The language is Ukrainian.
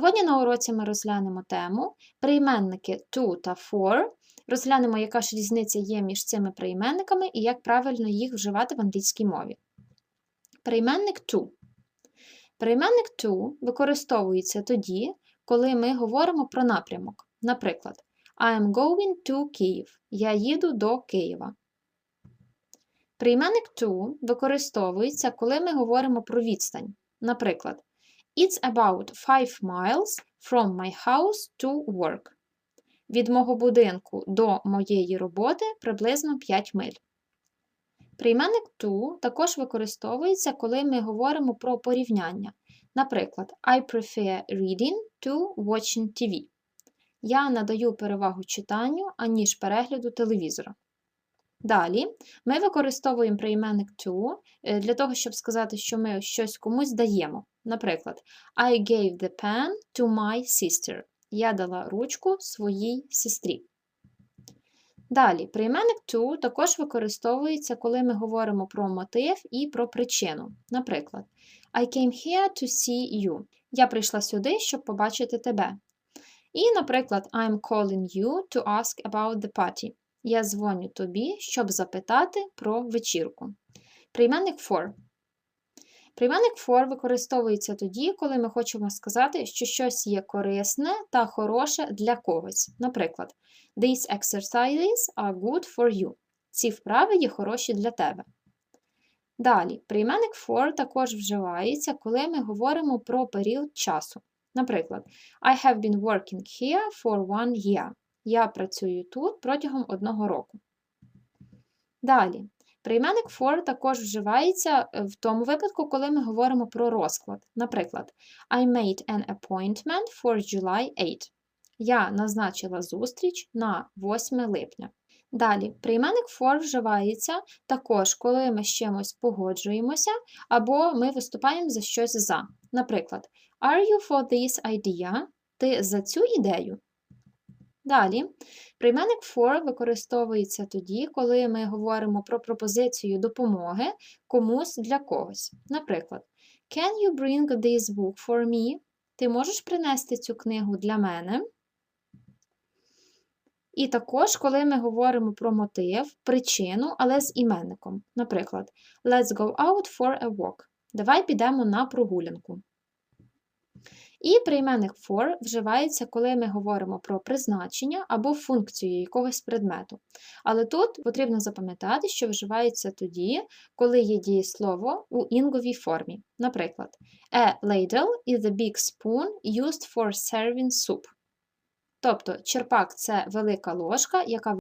Сьогодні на уроці ми розглянемо тему прийменники to та for. Розглянемо, яка ж різниця є між цими прийменниками і як правильно їх вживати в англійській мові. Прийменник to. Прийменник to використовується тоді, коли ми говоримо про напрямок. Наприклад, I am going to Kyiv. Я їду до Києва. Прийменник to використовується, коли ми говоримо про відстань. Наприклад, It's about 5 miles from my house to work. Від мого будинку до моєї роботи приблизно 5 миль. Прийменник to також використовується, коли ми говоримо про порівняння. Наприклад, I prefer reading to watching TV. Я надаю перевагу читанню, аніж перегляду телевізора. Далі ми використовуємо прийменник to е, для того, щоб сказати, що ми щось комусь даємо. Наприклад, I gave the pen to my sister. Я дала ручку своїй сестрі. Далі, прийменник to також використовується, коли ми говоримо про мотив і про причину. Наприклад, I came here to see you. Я прийшла сюди, щоб побачити тебе. І, наприклад, I'm calling you to ask about the party. Я дзвоню тобі, щоб запитати про вечірку. Прийменник for. Прийменник for використовується тоді, коли ми хочемо сказати, що щось є корисне та хороше для когось. Наприклад, These exercises are good for you. Ці вправи є хороші для тебе. Далі, прийменник for також вживається, коли ми говоримо про період часу. Наприклад, I have been working here for one year. Я працюю тут протягом одного року. Далі, прийменник for також вживається в тому випадку, коли ми говоримо про розклад. Наприклад, I made an appointment for July 8. Я назначила зустріч на 8 липня. Далі, прийменник for вживається також, коли ми з чимось погоджуємося, або ми виступаємо за щось за. Наприклад, Are you for this idea? Ти за цю ідею? Далі, прийменник for використовується тоді, коли ми говоримо про пропозицію допомоги комусь для когось. Наприклад, Can you bring this book for me? Ти можеш принести цю книгу для мене? І також, коли ми говоримо про мотив, причину, але з іменником. Наприклад, Let's go out for a walk. Давай підемо на прогулянку. І прийменник for вживається, коли ми говоримо про призначення або функцію якогось предмету. Але тут потрібно запам'ятати, що вживається тоді, коли є дієслово у інговій формі. Наприклад, A ladle is a big spoon used for serving soup. Тобто черпак це велика ложка, яка